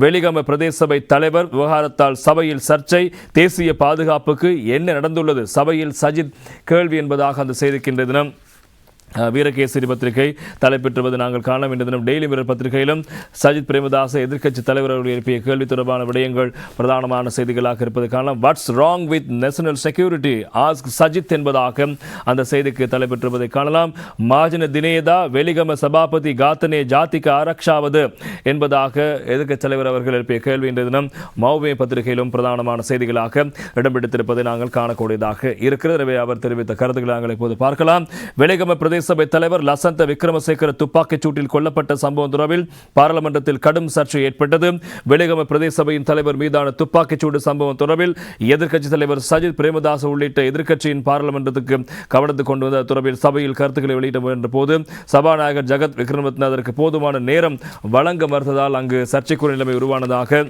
வெளிகம பிரதேச சபை தலைவர் விவகாரத்தால் சபையில் சர்ச்சை தேசிய பாதுகாப்புக்கு என்ன நடந்துள்ளது? சபையில் சஜித் கேள்வி என்பதாக அந்த செய்திருக்கின்ற தினம் வீரகேசரி பத்திரிகை தலைப்பெற்றுவது நாங்கள் காண வேண்டியதும் டெய்லி மிரர் பத்திரிகையிலும் சஜித் பிரேமதாச எதிர்க்கட்சி தலைவர் அவர்கள் எழுப்பிய கேள்வி தொடர்பான விடயங்கள் பிரதானமான செய்திகளாக இருப்பது காணலாம். What's wrong with national security ask Sajith என்பதாக அந்த செய்திக்கு தலைப்பெற்றுவதை காணலாம். மாஜன தினேதா வெளிகம சபாபதி காத்தனே ஜாதிக ஆரக்ஷாவது என்பதாக எதிர்க்கட்சி தலைவர் அவர்கள் எழுப்பிய கேள்வி இன்றைய தினம் மௌவே பத்திரிகையிலும் பிரதானமான செய்திகளாக இடம்பிடித்திருப்பதை நாங்கள் காணக்கூடியதாக இருக்கிறது. அவர் தெரிவித்த கருத்துக்களை நாங்கள் இப்போது பார்க்கலாம். வெளிகம பிரதேச சபை தலைவர் லசந்த விக்ரமசேகர துப்பாக்கிச் சூட்டில் கொல்லப்பட்ட சம்பவம் தொடர்பில் பாராளுமன்றத்தில் கடும் சர்ச்சை ஏற்பட்டது. வெளிகம பிரதேச சபையின் தலைவர் மீதான துப்பாக்கிச் சூடு சம்பவம் தொடர்பில் எதிர்க்கட்சித் தலைவர் சஜித் பிரேமதாஸ் உள்ளிட்ட எதிர்க்கட்சியின் பாராளுமன்றத்துக்கு கவனத்துக்கு கொண்டு வந்த தொடர்பில் சபையில் கருத்துக்களை வெளியிட முயன்ற போது சபாநாயகர் ஜகத் விக்ரமரத்ன அதற்கு போதுமான நேரம் வழங்க மறுத்ததால் அங்கு சர்ச்சைக்குரிய நிலைமை உருவானதாக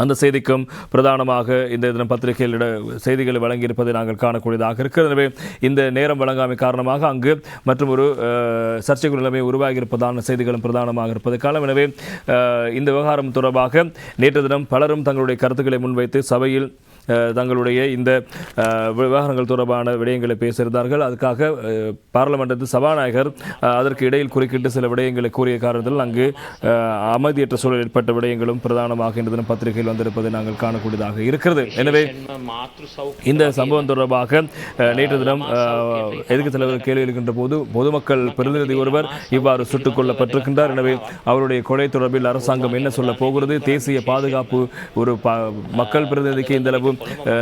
அந்த செய்திக்கும் பிரதானமாக இந்த தினம் பத்திரிகையில் செய்திகளை வழங்கியிருப்பதை நாங்கள் காணக்கூடியதாக இருக்கிறது. எனவே இந்த நேரம் வழங்காமை காரணமாக அங்கு மற்றும் ஒரு அஹ், நிலைமை உருவாகியிருப்பதான செய்திகளும் பிரதானமாக இருப்பது காலம் எனவே இந்த விவகாரம் தொடர்பாக நேற்று தினம் பலரும் தங்களுடைய கருத்துக்களை முன்வைத்து சபையில் தங்களுடைய இந்த விவகாரங்கள் தொடர்பான விடயங்களை பேசியிருந்தார்கள். அதுக்காக பாராளுமன்றத்தில் சபாநாயகர் அதற்கு இடையில் குறுக்கிட்டு சில விடயங்களை கூறிய காரணத்தில் அங்கு அமைதியற்ற சூழல் ஏற்பட்ட விடயங்களும் பிரதானமாக இந்த பத்திரிகையில் வந்திருப்பதை நாங்கள் காணக்கூடியதாக இருக்கிறது. எனவே இந்த சம்பவம் தொடர்பாக நேற்று தினம் எதிர்க்கத் தலைவர் கேள்வி இருக்கின்ற போது பொதுமக்கள் பிரதிநிதி ஒருவர் இவ்வாறு சுட்டுக் கொல்லப்பட்டிருக்கின்றார். எனவே அவருடைய கொலை தொடர்பில் அரசாங்கம் என்ன சொல்ல போகிறது? தேசிய பாதுகாப்பு ஒரு மக்கள் பிரதிநிதிக்கு இந்த அளவு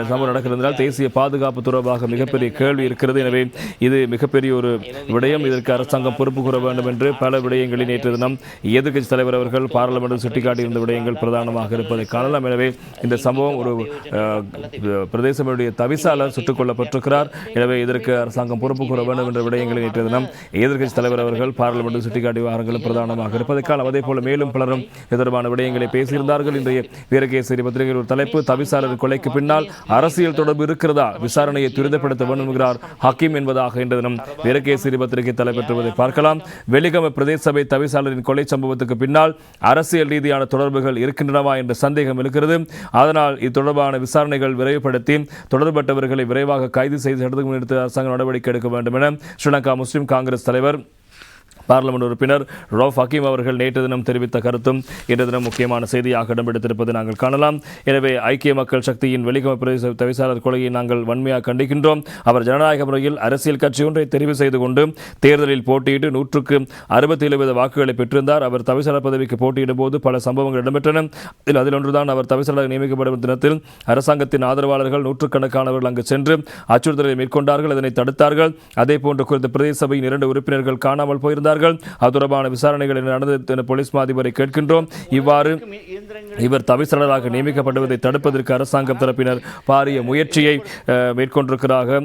சம்பவம் நடக்கிறதால் தேசிய பாதுகாப்பு தொடர்பாக மிகப்பெரிய கேள்வி இருக்கிறது. எனவே இது மிகப்பெரிய ஒரு விடயம். இதற்கு அரசாங்கம் பொறுப்பு கூற வேண்டும் என்று பல விடயங்களை நேற்று தினம் எதிர்க்கட்சி தலைவர் அவர்கள் பாராளுமன்றம் சுட்டிக்காட்டியிருந்த விடயங்கள் பிரதானமாக இருப்பதை காணலாம். எனவே இந்த சம்பவம் ஒரு அஹ், பிரதேசமுடைய தவிசாளர் சுட்டுக் கொல்லப்பட்டிருக்கிறார். எனவே இதற்கு அரசாங்கம் பொறுப்பு கூற வேண்டும் என்ற விடயங்களை நேற்று தினம் எதிர்க்கட்சி தலைவர் அவர்கள் பாராளுமன்ற சுட்டிக்காட்டி விவகாரங்களும் பிரதானமாக இருப்பதற்கான அதே போல மேலும் பலரும் இது தொடர்பான விடயங்களை பேசியிருந்தார்கள். இன்றைய வீரகேசரி பத்திரிகையில் ஒரு தலைப்பு தவிசாளர் கொலைக்கு பின்னால் அரசியல் தொடர்பு இருக்கிறதா? விசாரணையை துரிதப்படுத்த வேண்டும் என்கிறார் ஹக்கீம் என்பதாக இன்று தினம் வீரகேசரி பத்திரிகை தலைப்பெற்றுவதை பார்க்கலாம். வெலிகம பிரதேச சபை தவிசாளரின் கொலை சம்பவத்துக்கு பின்னால் அரசியல் ரீதியான தொடர்புகள் இருக்கின்றனவா என்ற சந்தேகம் இருக்கிறது அதனால் இது தொடர்பான விசாரணைகள் விரைவுபடுத்தி தொடர்பட்டவர்களை விரைவாக கைது செய்து முன்னெடுத்து அரசாங்கம் நடவடிக்கை எடுக்க வேண்டும் என ஸ்ரீலங்கா முஸ்லிம் காங்கிரஸ் தலைவர் பார்லமெண்ட் உறுப்பினர் ரவுஃப் ஹக்கீம் அவர்கள் நேற்று தினம் தெரிவித்த கருத்தும் இன்று தினம் முக்கியமான செய்தியாக இடம்பெடுத்திருப்பதை நாங்கள் காணலாம். எனவே ஐக்கிய மக்கள் சக்தியின் வெளிகம பிரதேச தவிசாளர் கொலையை நாங்கள் வன்மையாக கண்டிக்கின்றோம். அவர் ஜனநாயக முறையில் அரசியல் கட்சி ஒன்றை தெரிவு செய்து கொண்டு தேர்தலில் போட்டியிட்டு நூற்றுக்கு அறுபத்தி ஏழு வீத வாக்குகளை பெற்றிருந்தார். அவர் தவிசாளர் பதவிக்கு போட்டியிடும் போது பல சம்பவங்கள் இடம்பெற்றன. இதில் அதில் ஒன்றுதான் அவர் தவிசாளர் நியமிக்கப்படும் தினத்தில் அரசாங்கத்தின் ஆதரவாளர்கள் நூற்றுக்கணக்கானவர்கள் அங்கு சென்று அச்சுறுத்தலை மேற்கொண்டார்கள். அதனை தடுத்தார்கள். அதே போன்று குறித்த பிரதேச சபையின் இரண்டு உறுப்பினர்கள் காணாமல் வந்தார்கள் அது தொடர்பான விசாரணைகள் என்ன நடந்தது போலீஸ் மாதிபரை கேட்கின்றோம். இவ்வாறு இவர் தவிசாளராக நியமிக்கப்படுவதை தடுப்பதற்கு அரசாங்கம் தரப்பினர் பாரிய முயற்சியை மேற்கொண்டிருக்கிறாக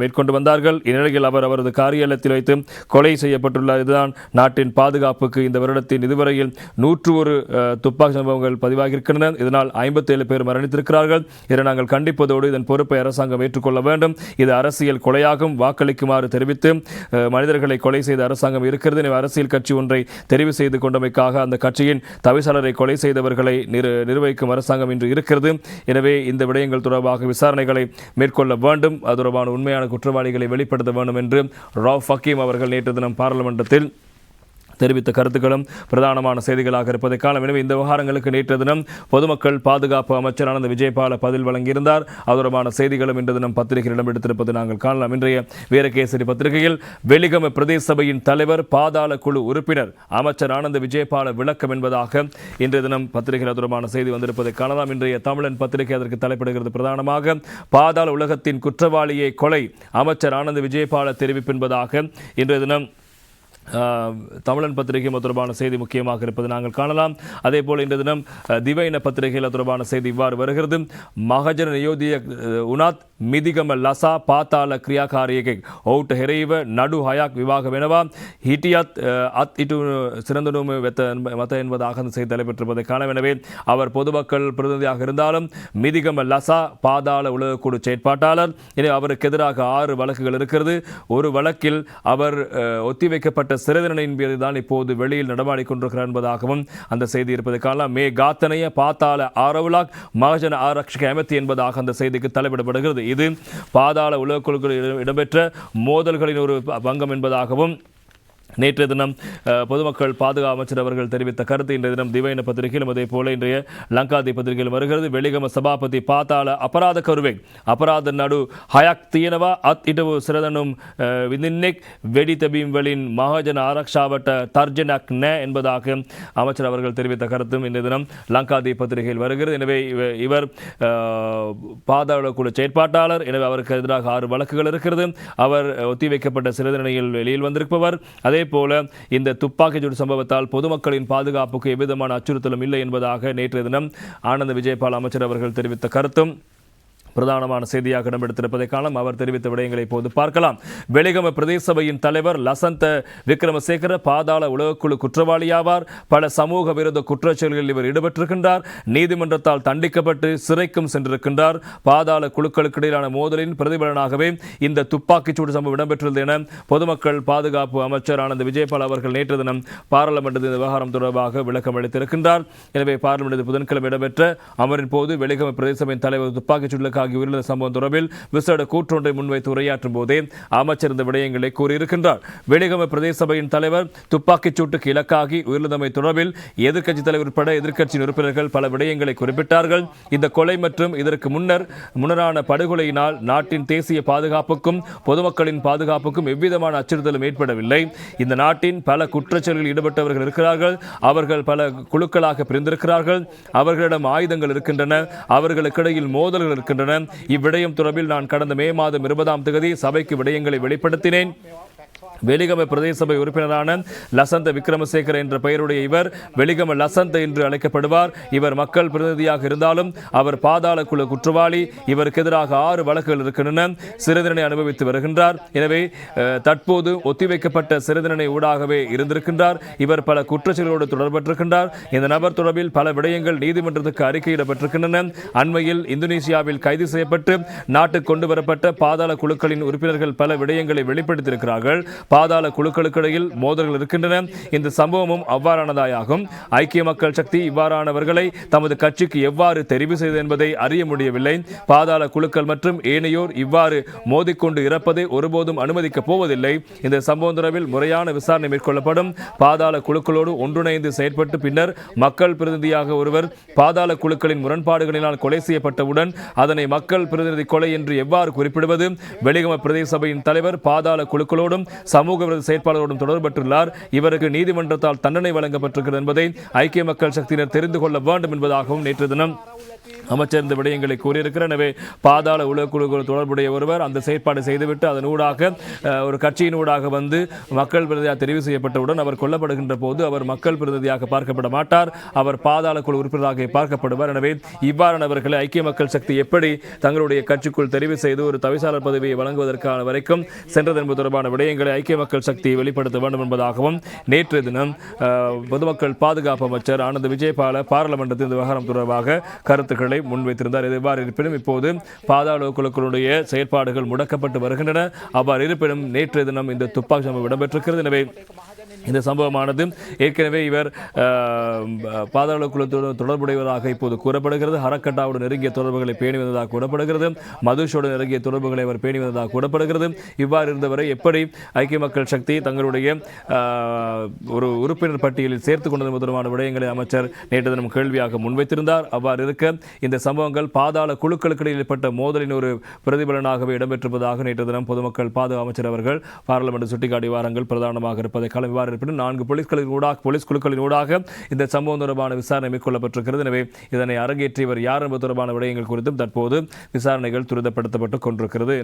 மேற்கொண்டு வந்தார்கள். இந்நிலையில் அவர் அவரது காரியாலயத்தில் வைத்து கொலை செய்யப்பட்டுள்ளார். இதுதான் நாட்டின் பாதுகாப்புக்கு இந்த வருடத்தின் இதுவரையில் நூற்று ஒரு துப்பாக்கி சம்பவங்கள் பதிவாகியிருக்கின்றன. இதனால் ஐம்பத்தேழு பேர் மரணித்திருக்கிறார்கள். இதை நாங்கள் கண்டிப்பதோடு இதன் பொறுப்பை அரசாங்கம் ஏற்றுக்கொள்ள வேண்டும். இது அரசியல் கொலையாகும். வாக்களிக்குமாறு தெரிவித்து மனிதர்களை கொலை செய்த அரசாங்கம் இருக்கிறது. எனவே அரசியல் கட்சி ஒன்றை தெரிவு செய்து கொண்டமைக்காக அந்த கட்சியின் தவிசாளரை கொலை செய்தவர்களை நிர் நிர்வகிக்கும் அரசாங்கம் இன்று இருக்கிறது. எனவே இந்த விடயங்கள் தொடர்பாக விசாரணைகளை மேற்கொள்ள வேண்டும். அது தொடர்பான உண்மையான குற்றவாளிகளை வெளிப்படுத்த வேண்டும் என்று ராவ் ஃபக்கீம் அவர்கள் நேற்று தினம் பாராளுமன்றத்தில் தெரிவித்த கருத்துக்களும் பிரதானமான செய்திகளாக இருப்பதை காலம் எனவே இந்த விவகாரங்களுக்கு நேற்று தினம் பொதுமக்கள் பாதுகாப்பு அமைச்சர் ஆனந்த விஜயபால பதில் வழங்கியிருந்தார். அது தொடர்பான செய்திகளும் இன்று தினம் பத்திரிகையில் இடம்பெடுத்திருப்பது நாங்கள் காணலாம். இன்றைய வீரகேசரி பத்திரிகையில் வெலிகம பிரதேச சபையின் தலைவர் பாதாள குழு உறுப்பினர் அமைச்சர் ஆனந்த விஜயபால விளக்கம் என்பதாக இன்றைய தினம் பத்திரிகையில் தொடர்பான செய்தி வந்திருப்பதை காணலாம். இன்றைய தமிழன் பத்திரிகை அதற்கு தலைப்படுகிறது. பிரதானமாக பாதாள உலகத்தின் குற்றவாளியை கொலை அமைச்சர் ஆனந்த விஜயபால தெரிவிப்பு என்பதாக இன்றைய தினம் தமிழன் பத்திரிகை தொடர்பான செய்தி முக்கியமாக இருப்பது நாங்கள் காணலாம். அதே போல் இன்று தினம் அஹ், திவைன பத்திரிகையில் தொடர்பான செய்தி இவ்வாறு வருகிறது. மகஜன நியோதிய உனாத் மிதிகம லசா பாத்தாள கிரியாகாரியகை ஓட் ஹெரைவ நடு ஹயாக் விவாக வெனவா ஹிட்டியாத் அத் இட்டு சிறந்தனும் வெத்த மத என்பதாக அந்த செய்தி தலைப்பெற்றிருப்பதை காண எனவே அவர் பொதுமக்கள் பிரதிநிதியாக இருந்தாலும் மிதிகம லசா பாதாள உலகக்குழு செயற்பாட்டாளர். எனவே அவருக்கு எதிராக ஆறு வழக்குகள் இருக்கிறது. ஒரு வழக்கில் அவர் ஒத்திவைக்கப்பட்ட ஒத்திவைக்கப்பட்ட சிறைதண்டனையின் தான் இப்போது வெளியில் நடமாடி கொண்டிருக்கிறார் என்பதாகவும் அந்த செய்தி இருப்பதை காணலாம். மே காத்தனைய பாத்தாள ஆரவுலாக் மகஜன ஆரக்ஷக அமைத்தி என்பதாக அந்த செய்திக்கு தலைப்பிடப்படுகிறது. இது பாதாள உலகக்குழுக்களில் இடம்பெற்ற மோதல்களின் ஒரு பங்கம் என்பதாகவும் நேற்றைய தினம் பொதுமக்கள் பாதுகாப்பு அமைச்சர் அவர்கள் தெரிவித்த கருத்து இன்றைய தினம் திவைன பத்திரிகையிலும் அதே போல இன்றைய லங்காதி பத்திரிகையில் வருகிறது. வெளிகம சபாபதி பாத்தாள அபராத கருவே அபராத நடு ஹயாக் தீனவா அத் இடவு சிறதனும் விதின்னிக் வெடி தபீம்களின் மகாஜன ஆரக்ஷாவட்ட தர்ஜனக் ந என்பதாக அமைச்சர் அவர்கள் தெரிவித்த கருத்தும் இன்றைய தினம் லங்காதி பத்திரிகையில் வருகிறது. எனவே இவர் பாதாள குழு செயற்பாட்டாளர். எனவே அவருக்கு எதிராக ஆறு வழக்குகள் இருக்கிறது. அவர் ஒத்திவைக்கப்பட்ட சிறை தண்டனையில் வெளியில் வந்திருப்பவர். அதே போல இந்த துப்பாக்கிச்சூடு சம்பவத்தால் பொதுமக்களின் பாதுகாப்புக்கு எவ்விதமான அச்சுறுத்தலும் இல்லை என்பதாக நேற்றைய தினம் ஆனந்த விஜயபால் அமைச்சர் அவர்கள் தெரிவித்த கருத்தும் பிரதானமான செய்தியாக இடம்பெடுத்திருப்பதை காலம் அவர் தெரிவித்த விடயங்களை இப்போது பார்க்கலாம். வெளிகம பிரதேசபையின் தலைவர் லசந்த விக்ரமசேகர பாதாள உலகக்குழு குற்றவாளியாவார். பல சமூக விரோத குற்றச்செயல்களில் இவர் ஈடுபட்டிருக்கின்றார். நீதிமன்றத்தால் தண்டிக்கப்பட்டு சிறைக்கும் சென்றிருக்கின்றார். பாதாள குழுக்களுக்கு இடையிலான மோதலின் பிரதிபலனாகவே இந்த துப்பாக்கிச்சூடு சம்பவம் இடம்பெற்றுள்ளது என பொதுமக்கள் பாதுகாப்பு அமைச்சர் ஆனந்த் விஜயபால் அவர்கள் நேற்று தினம் பாராளுமன்றத்தில் இந்த விவகாரம் தொடர்பாக விளக்கம் அளித்திருக்கின்றார். எனவே பாராளுமன்றத்தில் புதன்கிழமை இடம்பெற்ற அமரின் போது வெளிகம பிரதேச சபையின் தலைவர் துப்பாக்கிச்சூடுகளுக்காக உயிரிழந்த சம்பவம் தொடர்பில் விசேட கூற்றொன்றை முன்வைத்து உரையாற்றும் போதே அமைச்சர் இந்த விடயங்களை கூறியிருக்கின்றார். வெளிகம பிரதேச சபையின் தலைவர் துப்பாக்கிச் சூட்டுக்கு இலக்காகி உயிரிழந்தமை தொடர்பில் எதிர்க்கட்சி தலைவர் உட்பட எதிர்க்கட்சியின் உறுப்பினர்கள் பல விடயங்களை குறிப்பிட்டார்கள். இந்த கொலை மற்றும் இதற்கு முன்னர் முன்னரான படுகொலையினால் நாட்டின் தேசிய பாதுகாப்புக்கும் பொதுமக்களின் பாதுகாப்புக்கும் எவ்விதமான அச்சுறுத்தலும் ஏற்படவில்லை. இந்த நாட்டின் பல குற்றச்செயல்களில் ஈடுபட்டவர்கள் இருக்கிறார்கள். அவர்கள் பல குழுக்களாக பிரிந்திருக்கிறார்கள். அவர்களிடம் ஆயுதங்கள் இருக்கின்றன. அவர்களுக்கிடையில் மோதல்கள் இருக்கின்றன. இவ்விடயம் தொடர்பில் நான் கடந்த மே மாதம் இருபதாம் தேதி சபைக்கு விடயங்களை வெளிப்படுத்தினேன். வெளிகம பிரதேச சபை உறுப்பினரான லசந்த விக்ரமசேகர் என்ற பெயருடைய இவர் வெளிகம லசந்த என்று அழைக்கப்படுவார். இவர் மக்கள் பிரதிநிதியாக இருந்தாலும் அவர் பாதாள குழு குற்றவாளி. இவருக்கு எதிராக ஆறு வழக்குகள் இருக்கின்றன. சிறை அனுபவித்து வருகின்றார். எனவே தற்போது ஒத்திவைக்கப்பட்ட சிறை ஊடாகவே இருந்திருக்கின்றார். இவர் பல குற்றச்செயல்களோடு தொடர்பட்டிருக்கின்றார். இந்த நபர் தொடர்பில் பல விடயங்கள் நீதிமன்றத்துக்கு அறிக்கையிடப்பட்டிருக்கின்றன. அண்மையில் இந்தோனேசியாவில் கைது செய்யப்பட்டு நாட்டுக்கு கொண்டு வரப்பட்ட பாதாள குழுக்களின் உறுப்பினர்கள் பல விடயங்களை வெளிப்படுத்தியிருக்கிறார்கள். பாதாள குழுக்களுக்கிடையில் மோதல்கள் இருக்கின்றன. இந்த சம்பவமும் அவ்வாறானதாயாகும். ஐக்கிய மக்கள் சக்தி இவ்வாறானவர்களை தமது கட்சிக்கு எவ்வாறு தெரிவு செய்தது என்பதை அறிய முடியவில்லை. பாதாள குழுக்கள் மற்றும் ஏனையோர் இவ்வாறு மோதிக்கொண்டு இறப்பதை ஒருபோதும் அனுமதிக்கப் போவதில்லை. இந்த சம்பவம் தொடர்பில் முறையான விசாரணை மேற்கொள்ளப்படும். பாதாள குழுக்களோடு ஒன்றிணைந்து செயற்பட்டு பின்னர் மக்கள் பிரதிநிதியாக ஒருவர் பாதாள குழுக்களின் முரண்பாடுகளினால் கொலை செய்யப்பட்டவுடன் அதனை மக்கள் பிரதிநிதி கொலை என்று எவ்வாறு குறிப்பிடுவது? வெளிகம பிரதேச சபையின் தலைவர் பாதாள குழுக்களோடும் சமூக விரோத செயற்பாடுகளோடும் தொடர்பட்டுள்ளார் இவருக்கு நீதிமன்றத்தால் தண்டனை வழங்கப்பட்டிருக்கிறது என்பதை ஐக்கிய மக்கள் சக்தியினர் தெரிந்து கொள்ள வேண்டும் என்பதாகவும் நேற்று தினம் அமைச்சர் இந்த விடயங்களை கூறியிருக்கிறார். எனவே பாதாள உலகக்குழு தொடர்புடைய ஒருவர் அந்த செயற்பாடு செய்துவிட்டு அதன் ஊடாக ஒரு கட்சியின் ஊடாக வந்து மக்கள் பிரதியாக தெரிவு செய்யப்பட்டவுடன் அவர் கொல்லப்படுகின்ற போது அவர் மக்கள் பிரதிநிதியாக பார்க்கப்பட மாட்டார். அவர் பாதாள குழு உறுப்பினராக பார்க்கப்படுவார். எனவே இவ்வாறானவர்களை ஐக்கிய மக்கள் சக்தி எப்படி தங்களுடைய கட்சிக்குள் தெரிவு செய்து ஒரு தவிசாளர் பதவியை வழங்குவதற்கான வரைக்கும் சென்றது என்பது தொடர்பான விடயங்களை ஐக்கிய மக்கள் சக்தி வெளிப்படுத்த வேண்டும் என்பதாகவும் நேற்று தினம் பொதுமக்கள் பாதுகாப்பு அமைச்சர் ஆனந்த் விஜயபால பாராளுமன்றத்தில் இந்த விவகாரம் தொடர்பாக கருத்துக்களை முன்வைத்திருந்தார். எவ்வாறு இருப்பினும் இப்போது பாதாள குழுக்களுடைய செயற்பாடுகள் முடக்கப்பட்டு வருகின்றன. அவ்வாறு இருப்பினும் நேற்றைய தினம் இந்த துப்பாக்கி சம்பவம் இடம்பெற்றிருக்கிறது. எனவே இந்த சம்பவமானது ஏற்கனவே இவர் பாதாள குழுத்தோடு தொடர்புடையவராக இப்போது கூறப்படுகிறது. ஹரக்கட்டாவுடன் நெருங்கிய தொடர்புகளை பேணி வந்ததாக கூறப்படுகிறது. மதுஷோடு நெருங்கிய தொடர்புகளை அவர் பேணி வந்ததாக கூறப்படுகிறது. இவ்வாறு இருந்தவரை எப்படி ஐக்கிய மக்கள் சக்தி தங்களுடைய ஒரு உறுப்பினர் பட்டியலில் சேர்த்து கொண்டது முதலான விடயங்களை அமைச்சர் நேற்று தினம் கேள்வியாக முன்வைத்திருந்தார். அவ்வாறு இருக்க இந்த சம்பவங்கள் பாதாள குழுக்களுக்கு ஏற்பட்ட மோதலின் ஒரு பிரதிபலனாகவே இடம்பெற்றிருப்பதாக நேற்று தினம் பொதுமக்கள் பாதுகாப்பு அமைச்சர் அவர்கள் பாராளுமன்ற சுட்டிக்காட்டி வாரங்கள் பிரதானமாக இருப்பதை காலம் இவ்வாறு இருப்பினும் நான்கு போலீஸ்களின் ஊடாக போலீஸ் குழுக்களின் ஊடாக இந்த சம்பவம் தொடர்பான விசாரணை மேற்கொள்ளப்பட்டிருக்கிறது. எனவே இதனை அரங்கேற்றியவர் யார் என்பது தொடர்பான விடயங்கள் குறித்தும் தற்போது விசாரணைகள் துரிதப்படுத்தப்பட்டு கொண்டிருக்கிறது.